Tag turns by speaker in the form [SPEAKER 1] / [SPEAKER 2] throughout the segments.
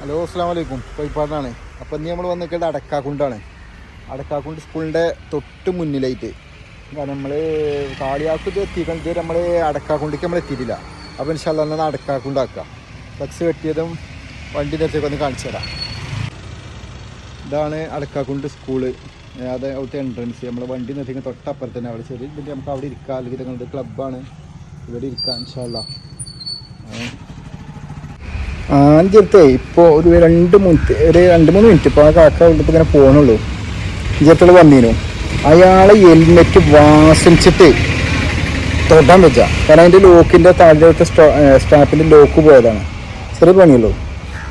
[SPEAKER 1] Hello അസ്സാം വലൈക്കും കോഴിപ്പാടിനാണ് അപ്പം ഇന്ന് നമ്മൾ വന്നിരിക്കുന്നത് അടക്കാക്കുണ്ടാണ്. അടക്കാക്കുണ്ട് സ്കൂളിന്റെ തൊട്ട് മുന്നിലായിട്ട്. കാരണം നമ്മൾ കാളിയാക്കുണ്ട് എത്തിക്കണം ഇതുവരെ നമ്മൾ അടക്കാക്കുണ്ടിക്ക് നമ്മൾ എത്തിയിട്ടില്ല. അപ്പോൾ ഇൻഷാല്ല എന്നാൽ അടക്കാക്കുണ്ടാക്കുക ഫ്ലക്സ് കെട്ടിയതും വണ്ടി നിർത്തിയൊക്കെ ഒന്ന് കാണിച്ചു തരാം. ഇതാണ് അടക്കാക്കുണ്ട് സ്കൂൾ. അത് അവിടുത്തെ എൻട്രൻസ് നമ്മൾ വണ്ടി നിർത്തിക്കുന്ന തൊട്ടപ്പുറത്ത് തന്നെ അവിടെ ചെറിയ നമുക്ക് അവിടെ ഇരിക്കാം. അല്ലെങ്കിൽ ക്ലബ്ബാണ് ഇവിടെ ഇരിക്കാം ഇൻഷാല്ല ആദ്യത്തെ ഇപ്പോൾ ഒരു രണ്ട് മിനിറ്റ് ഒരു രണ്ട് മൂന്ന് മിനിറ്റ് ഇപ്പോൾ ആ കാക്ക ഇവിടുത്തെ ഇങ്ങനെ പോകണുള്ളൂ ഇജത്തുള്ള വന്നീനു. അയാളെ ഹെൽമെറ്റ് വാസിച്ചിട്ട് തൊടാൻ വെച്ച. കാരണം അതിന്റെ ലോക്കിന്റെ താഴത്തെ സ്റ്റാപ്പിന്റെ ലോക്ക് പോയതാണ്. ചെറിയ പണിയുള്ളൂ.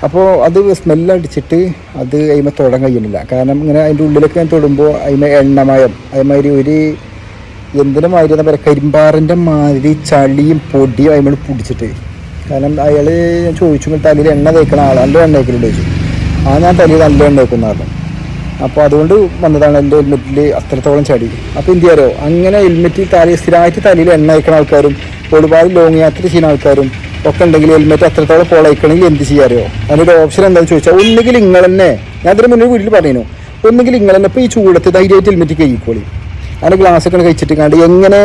[SPEAKER 1] അപ്പോൾ അത് സ്മെല്ലടിച്ചിട്ട് അത് അതിമ തൊടാൻ കഴിയുന്നില്ല. കാരണം ഇങ്ങനെ അതിന്റെ ഉള്ളിലൊക്കെ ഞാൻ തൊടുമ്പോൾ അതിമ എണ്ണമയം അതേമാതിരി ഒരു എന്തിനു മാതിരി എന്താ പറയുക കരിമ്പാറിന്റെ മാതിരി ചളിയും പൊടിയും അതിമോട് പിടിച്ചിട്ട്. കാരണം അയാൾ ഞാൻ ചോദിച്ചു "നിങ്ങൾ തലയിൽ എണ്ണ തേക്കണ ആൾ നല്ല എണ്ണ തേക്കലുണ്ട് ചോദിച്ചു. ആ ഞാൻ തലയിൽ നല്ല എണ്ണ തേക്കുന്ന പറഞ്ഞു. അപ്പോൾ അതുകൊണ്ട് വന്നതാണ് എന്റെ ഹെൽമെറ്റിൽ അത്രത്തോളം ചടി. അപ്പോൾ എന്ത് ചെയ്യാറോ അങ്ങനെ ഹെൽമെറ്റ് തല സ്ഥിരമായിട്ട് തലയിൽ എണ്ണ അയക്കുന്ന ആൾക്കാരും ഒരുപാട് ലോങ് യാത്ര ചെയ്യുന്ന ആൾക്കാരും ഒക്കെ ഉണ്ടെങ്കിൽ ഹെൽമെറ്റ് അത്രത്തോളം പൊളയിക്കണമെങ്കിൽ എന്ത് ചെയ്യാറോ അതിന്റെ ഓപ്ഷൻ എന്താണെന്ന് ചോദിച്ചാൽ ഒന്നുകിൽ നിങ്ങൾ തന്നെ ഞാൻ അതിന് മുന്നേ വീട്ടിൽ പറയുന്നു ഒന്നുകിൽ നിങ്ങൾ തന്നെ ഇപ്പോൾ ഈ ചൂടത്ത് ധൈര്യമായിട്ട് ഹെൽമെറ്റ് കഴിക്കോളി അതിന്റെ ഗ്ലാസ് ഒക്കെ കഴിച്ചിട്ട് കണ്ട് എങ്ങനെ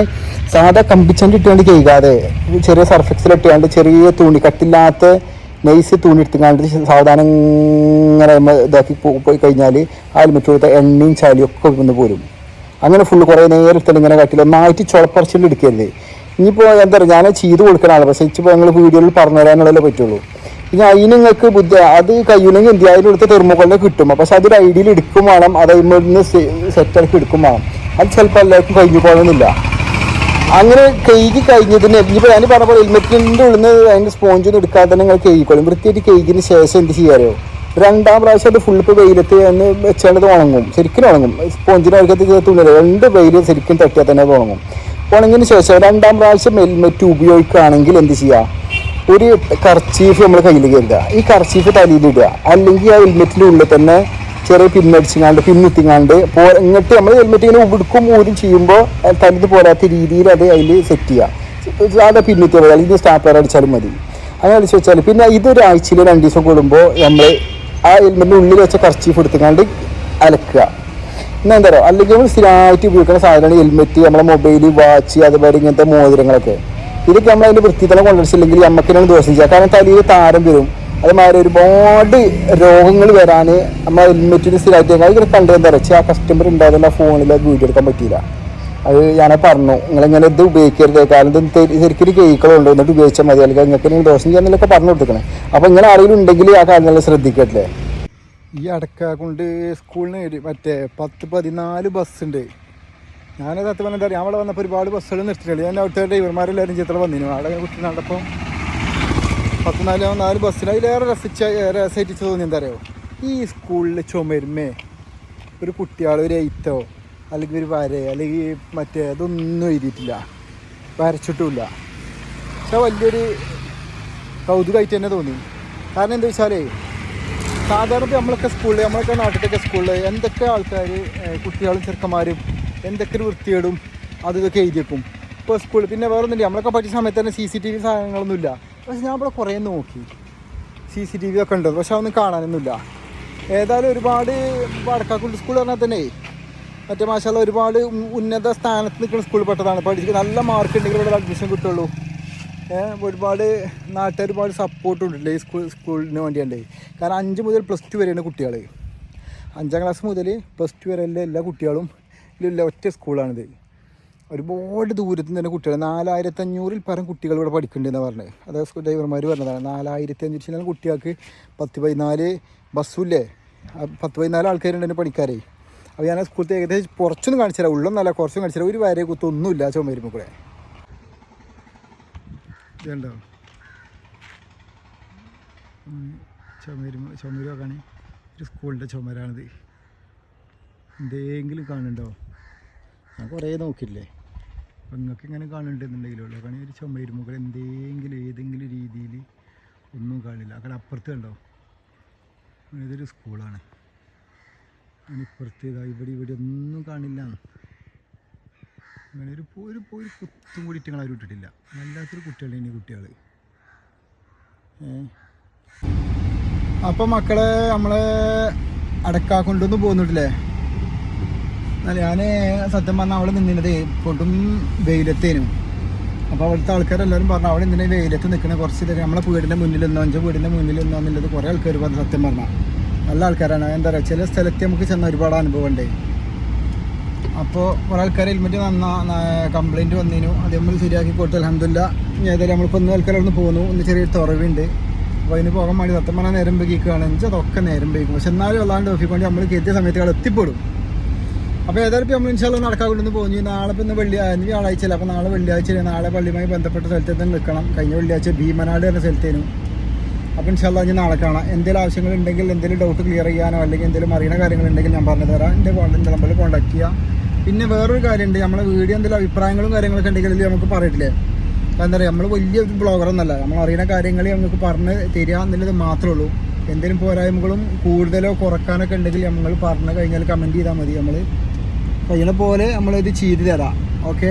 [SPEAKER 1] സാധാ കമ്പിച്ചണ്ടി ഇട്ടുകൊണ്ട് കഴുകാതെ ചെറിയ സർഫെക്സിൽ ഇട്ടുകൊണ്ട് ചെറിയ തുണി കട്ടില്ലാത്ത നൈസ് തുണി എടുത്തുകൊണ്ട് സാവധാനം ഇങ്ങനെ ഇതാക്കി പോയി കഴിഞ്ഞാൽ ആ ഹെൽമെറ്റ് എണ്ണയും ചാലിയും ഒക്കെ വന്ന് പോരും. അങ്ങനെ ഫുള്ള് കുറേ നേരം എടുത്തിട്ട് ഇങ്ങനെ കട്ടില്ല. ഒന്നായിട്ട് ചുളപ്പറിച്ചിട്ട് എടുക്കരുത് ഇനിയിപ്പോൾ എന്താ പറയുക ഞാൻ ചെയ്ത് കൊടുക്കുന്ന ആളാണ് പക്ഷേ ഇപ്പോൾ ഞങ്ങൾ വീഡിയോയിൽ പറഞ്ഞു തരാനുള്ളതല്ലേ പറ്റുള്ളൂ. ഇനി അതിന് നിങ്ങൾക്ക് ബുദ്ധി അത് അതിൽ എടുത്ത തെർമോക്കോളിനെ കിട്ടും. പക്ഷെ അതൊരു ഐഡിയയിൽ എടുക്കും വേണം. അത് അതിൽ സെറ്റാക്കി എടുക്കും വേണം. അത് ചിലപ്പോൾ എല്ലാവർക്കും കഴിഞ്ഞു പോകണമെന്നില്ല അങ്ങനെ കഴുകി കഴിഞ്ഞതിന് ഇനിയിപ്പോൾ ഞാൻ പറഞ്ഞ പോലെ ഹെൽമെറ്റിന്റെ ഉള്ളിൽ നിന്ന് അതിന്റെ സ്പോഞ്ച് എടുക്കാതെ തന്നെ നിങ്ങൾ കഴുകിക്കോളും. വൃത്തിയായിട്ട് കഴുകിയതിന് ശേഷം എന്ത് ചെയ്യാറോ രണ്ടാം പ്രാവശ്യം അത് ഫുൾ ഇപ്പോൾ വെയിലത്ത് എന്ന് വെച്ചാൽ ഉണങ്ങും. ശരിക്കും ഉണങ്ങും. സ്പോഞ്ചിന് അവർക്കത്ത് തുണില്ല രണ്ട് വെയിൽ ശരിക്കും തട്ടിയാൽ തന്നെ അത് ഉണങ്ങും. ഉണങ്ങിയതിന് ശേഷം രണ്ടാം പ്രാവശ്യം ഹെൽമെറ്റ് ഉപയോഗിക്കുകയാണെങ്കിൽ എന്ത് ചെയ്യുക ഒരു കർച്ചീഫ് നമ്മൾ കയ്യിൽ കരുതുക. ഈ കർച്ചീഫ് തലയിലിടുക അല്ലെങ്കിൽ ആ ഹെൽമെറ്റിന്റെ ഉള്ളിൽ തന്നെ ചെറിയ പിന്നടിച്ചിങ്ങാണ്ട് പിന്നുത്തിങ്ങാണ്ട് പോ ഇങ്ങോട്ട് നമ്മൾ ഹെൽമെറ്റ് ഇങ്ങനെ ഉടുക്കും ഊരും ചെയ്യുമ്പോൾ തനിത് പോരാത്ത രീതിയിൽ അത് അതിൽ സെറ്റ് ചെയ്യുക സാധാ പിന്നുത്തിയ പോലെ അല്ലെങ്കിൽ സ്റ്റാപ്പർ അടിച്ചാലും മതി. അങ്ങനെ അടിച്ച് വെച്ചാൽ പിന്നെ ഇതൊരാഴ്ചയിൽ രണ്ട് ദിവസം കൂടുമ്പോൾ നമ്മൾ ആ ഹെൽമെറ്റിന്റെ ഉള്ളിൽ വെച്ച കർച്ചീഫ് എടുത്തുകൊണ്ട് അലക്കുക. എന്നാ എന്താ പറയുക അല്ലെങ്കിൽ നമ്മൾ സ്ഥിരമായിട്ട് ഉപയോഗിക്കുന്ന സാധനമാണ് ഹെൽമെറ്റ് നമ്മളെ മൊബൈൽ വാച്ച് അതുപോലെ ഇങ്ങനത്തെ മോതിരങ്ങളൊക്കെ. ഇതൊക്കെ നമ്മൾ അതിന്റെ വൃത്തി തന്നെ കൊണ്ടുവച്ചില്ലെങ്കിൽ നമുക്കിനാണ് ദോഷം ചെയ്യുക. കാരണം തലയിൽ താരം വരും. അതുമാതിരി ഒരുപാട് രോഗങ്ങൾ വരാൻ നമ്മൾ ഹെൽമെറ്റിന് സ്ഥിരമായിട്ട് ഇങ്ങനെ കണ്ടു എന്താ പറയുക ആ കസ്റ്റമർ ഉണ്ടായിരുന്ന ഫോണിൽ അത് വീഡിയോ എടുക്കാൻ പറ്റിയില്ല. അത് ഞാൻ പറഞ്ഞു നിങ്ങളിങ്ങനെ ഇത് ഉപയോഗിക്കരുത്? കാരണം ഇത് ശരിക്കും കേക്കുകളുണ്ട് എന്നിട്ട് ഉപയോഗിച്ചാൽ മതി. അല്ലെങ്കിൽ നിങ്ങൾക്ക് നിങ്ങൾ ദോഷം ചെയ്യാന്നൊക്കെ പറഞ്ഞു കൊടുക്കണേ. അപ്പോൾ ഇങ്ങനെ ആരെങ്കിലും ഉണ്ടെങ്കിൽ ആ കാര്യങ്ങൾ ശ്രദ്ധിക്കട്ടെ. ഈ അടക്ക കൊണ്ട് സ്കൂളിന് മറ്റേ പത്ത് പതിനാല് ബസ്സുണ്ട് ഞാൻ സത്യം പറഞ്ഞാൽ എന്താ പറയുക അവിടെ വന്നപ്പോൾ ഒരുപാട് ബസ്സുകൾ നിർത്തിയിട്ടുണ്ട്. ഞാൻ അവിടുത്തെ ഡ്രൈവർമാരെല്ലാവരും ചിത്രം വന്നിരുന്നു. അവിടെ കുട്ടി കണ്ടപ്പോൾ പത്ത് നാല് നാല് ബസ്സിന് അതിലേറെ രസിച്ച രസിച്ച് തോന്നി എന്താ പറയുക ഈ സ്കൂളിൽ ചുമരുമേ. ഒരു കുട്ടിയാൾ ഒരു എയ്ത്തോ അല്ലെങ്കിൽ ഒരു വര അല്ലെങ്കിൽ മറ്റേ അതൊന്നും എഴുതിയിട്ടില്ല. വരച്ചിട്ടുമില്ല. പക്ഷെ വലിയൊരു കൗതുകമായിട്ട് തന്നെ തോന്നി. കാരണം എന്താ വെച്ചാലേ സാധാരണ നമ്മളൊക്കെ സ്കൂളിൽ നമ്മളൊക്കെ നാട്ടിലൊക്കെ സ്കൂളിൽ എന്തൊക്കെ ആൾക്കാർ കുട്ടികളും ചെറുക്കന്മാരും എന്തൊക്കെ ഒരു വൃത്തികേടും അത് ഇതൊക്കെ എഴുതിയേക്കും ഇപ്പോൾ സ്കൂളിൽ പിന്നെ വേറെ ഒന്നുമില്ല നമ്മളൊക്കെ പഠിച്ച സമയത്ത് തന്നെ സി സി ടി വി സാധനങ്ങളൊന്നുമില്ല. പക്ഷെ ഞാൻ ഇവിടെ കുറേ നോക്കി. സി സി ടി വി ഒക്കെ ഉണ്ട്. പക്ഷെ അതൊന്നും കാണാനൊന്നുമില്ല. ഏതായാലും ഒരുപാട് വടക്കാക്കുണ്ട് സ്കൂൾ പറഞ്ഞാൽ തന്നെ. മറ്റേ മാഷാല ഒരുപാട് ഉന്നത സ്ഥാനത്ത് നിൽക്കുന്ന സ്കൂളിൽ പെട്ടതാണ്. പഠിച്ച് നല്ല മാർക്ക് ഉണ്ടെങ്കിൽ ഇവിടെ അഡ്മിഷൻ കിട്ടുള്ളൂ. ഒരുപാട് നാട്ടുകാർ ഒരുപാട് സപ്പോർട്ട് ഉണ്ട് ഈ സ്കൂൾ സ്കൂളിന് വേണ്ടിയുണ്ടേ. കാരണം അഞ്ച് മുതൽ പ്ലസ് ടു വരെയാണ് കുട്ടികൾ അഞ്ചാം ക്ലാസ് മുതൽ പ്ലസ് ടു വരെയുള്ള എല്ലാ കുട്ടികളും ഇതിലുള്ള ഒറ്റ സ്കൂളാണിത് ഒരുപാട് ദൂരത്ത് നിന്ന് തന്നെ കുട്ടികൾ നാലായിരത്തഞ്ഞൂറിൽ പരം കുട്ടികൾ ഇവിടെ പഠിക്കുന്നുണ്ടെന്നാണ് പറഞ്ഞത് അതായത് ഡ്രൈവർമാർ പറഞ്ഞതാണ് നാലായിരത്തി അഞ്ഞൂറ് ചില കുട്ടികൾക്ക് പത്ത് പതിനാല് ബസ്സുമില്ലേ ആ പത്ത് പതിനാല് ആൾക്കാരുണ്ട് എന്റെ പണിക്കാരെ. അപ്പോൾ ഞാൻ ആ സ്കൂളത്തെ ഏകദേശം കുറച്ചൊന്നും കാണിച്ചു തരാം. ഉള്ളൊന്നല്ല കുറച്ചും കാണിച്ചു തരാം. ഒരു വരെ കുത്തൊന്നുമില്ല ചുമരുമ്പോൾ കൂടെ. ഇതുണ്ടോ? ചുമര് ചുമര് നോക്കാണ്. ഒരു സ്കൂളിന്റെ ചുമരാണിത്. എന്തെങ്കിലും കാണുന്നുണ്ടോ? ഞാൻ കുറേ നോക്കില്ലേ അപ്പം നിങ്ങൾക്ക് ഇങ്ങനെ കാണുന്നുണ്ടെന്നുണ്ടെങ്കിലോ കാരണം ഒരു ചുമ മുകളിൽ എന്തെങ്കിലും ഏതെങ്കിലും രീതിയിൽ ഒന്നും കാണില്ല. അവിടെ അപ്പുറത്ത് കണ്ടോ? ഇതൊരു സ്കൂളാണ്. അതിനിപ്പുറത്ത് ഇതാ ഇവിടെ ഇവിടെ ഒന്നും കാണില്ല. അങ്ങനെ ഒരു ഒരു ഒരു കുത്തും കൂടി ഇട്ടങ്ങൾ ആരും ഇട്ടിട്ടില്ല. വല്ലാത്തൊരു കുട്ടികളെ ഇനി കുട്ടികൾ അപ്പം അപ്പോൾ മക്കളെ നമ്മളെ അടക്കാ കൊണ്ടൊന്നും പോന്നിട്ടില്ലേ ഞാൻ സത്യം പറഞ്ഞാൽ അവിടെ നിന്നിരുന്നത് പൊടും വെയിലത്തേനും. അപ്പോൾ അവിടുത്തെ ആൾക്കാരെല്ലാവരും പറഞ്ഞു അവിടെ എന്തിനാ വെയിലത്ത് നിൽക്കണേ കുറച്ച് നേരം നമ്മളെ വീടിന്റെ മുന്നിൽ നിന്നോ അഞ്ച് വീടിന്റെ മുന്നിൽ നിന്നോ എന്നുള്ളത് കുറേ ആൾക്കാർ പറഞ്ഞു സത്യം പറഞ്ഞാൽ നല്ല ആൾക്കാരാണ്. എന്താ പറയുക ചില സ്ഥലത്ത് നമുക്ക് ചെന്ന ഒരുപാട് അനുഭവം ഉണ്ട്. അപ്പോൾ കുറേ ആൾക്കാർ ഹെൽമെറ്റ് വന്ന കംപ്ലൈന്റ് വന്നിനു. അത് നമ്മൾ ശരിയാക്കി കൊടുത്തു. അലഹമില്ല ഏതായാലും നമ്മളിപ്പോൾ ഒന്ന് ആൾക്കാർ ഒന്ന് പോകുന്നു ഒന്ന് ചെറിയൊരു തുറവുണ്ട്. അപ്പോൾ അതിന് പോകാൻ വേണ്ടി സത്യം പറഞ്ഞാൽ നേരം വൈകിക്കുകയാണ്. വെച്ചാൽ അതൊക്കെ നേരം വൈകും. പക്ഷെ എന്നാലും അല്ലാണ്ട് ഓഫിക്കൊണ്ട് നമ്മൾ കയറ്റിയ സമയത്ത് അവിടെ എത്തിപ്പെടും. അപ്പോൾ ഏതായാലും ഇപ്പോൾ നമ്മൾ ഇൻഷാല്ല നടക്കാൻ കൊണ്ടുവന്ന് പോകുന്നു നാളെ ഇപ്പോൾ ഇന്ന് വെള്ളി വ്യാഴാഴ്ച അപ്പോൾ നാളെ വെള്ളിയാഴ്ച നാളെ പള്ളിയുമായി ബന്ധപ്പെട്ട സ്ഥലത്ത് തന്നെ നിൽക്കണം. കഴിഞ്ഞ വെള്ളിയാഴ്ച ഭീമനാട് എന്ന സ്ഥലത്തേനും. അപ്പോൾ ഇൻഷാല്ല ഇനി നാളെ കാണാം. എന്തെങ്കിലും ആവശ്യങ്ങൾ ഉണ്ടെങ്കിൽ എന്തെങ്കിലും ഡൗട്ട് ക്ലിയർ ചെയ്യാനോ അല്ലെങ്കിൽ എന്തെങ്കിലും അറിയണ കാര്യങ്ങൾ ഉണ്ടെങ്കിൽ ഞാൻ പറഞ്ഞു തരാം. എന്റെ കോൺടാക്ട് നമ്പറിൽ കോൺടാക്ട് ചെയ്യാം. പിന്നെ വേറൊരു കാര്യമുണ്ട്. നമ്മളെ വീഡിയോ എന്തെങ്കിലും അഭിപ്രായങ്ങളും കാര്യങ്ങളൊക്കെ ഉണ്ടെങ്കിൽ നമുക്ക് പറയട്ടില്ലേ എന്താ പറയുക നമ്മൾ വലിയ ബ്ലോഗറൊന്നല്ല നമ്മൾ അറിയുന്ന കാര്യങ്ങൾ നമുക്ക് പറഞ്ഞ് തരിക എന്നുള്ളത് മാത്രമേ ഉള്ളൂ. എന്തെങ്കിലും പോരായ്മകളും കൂടുതലോ കുറക്കാനൊക്കെ ഉണ്ടെങ്കിൽ നമ്മൾ പറഞ്ഞു കഴിഞ്ഞാൽ കമന്റ് ചെയ്താൽ മതി. നമ്മൾ കഴിയണ പോലെ നമ്മളിത് ചെയ്തു തരാം. ഓക്കെ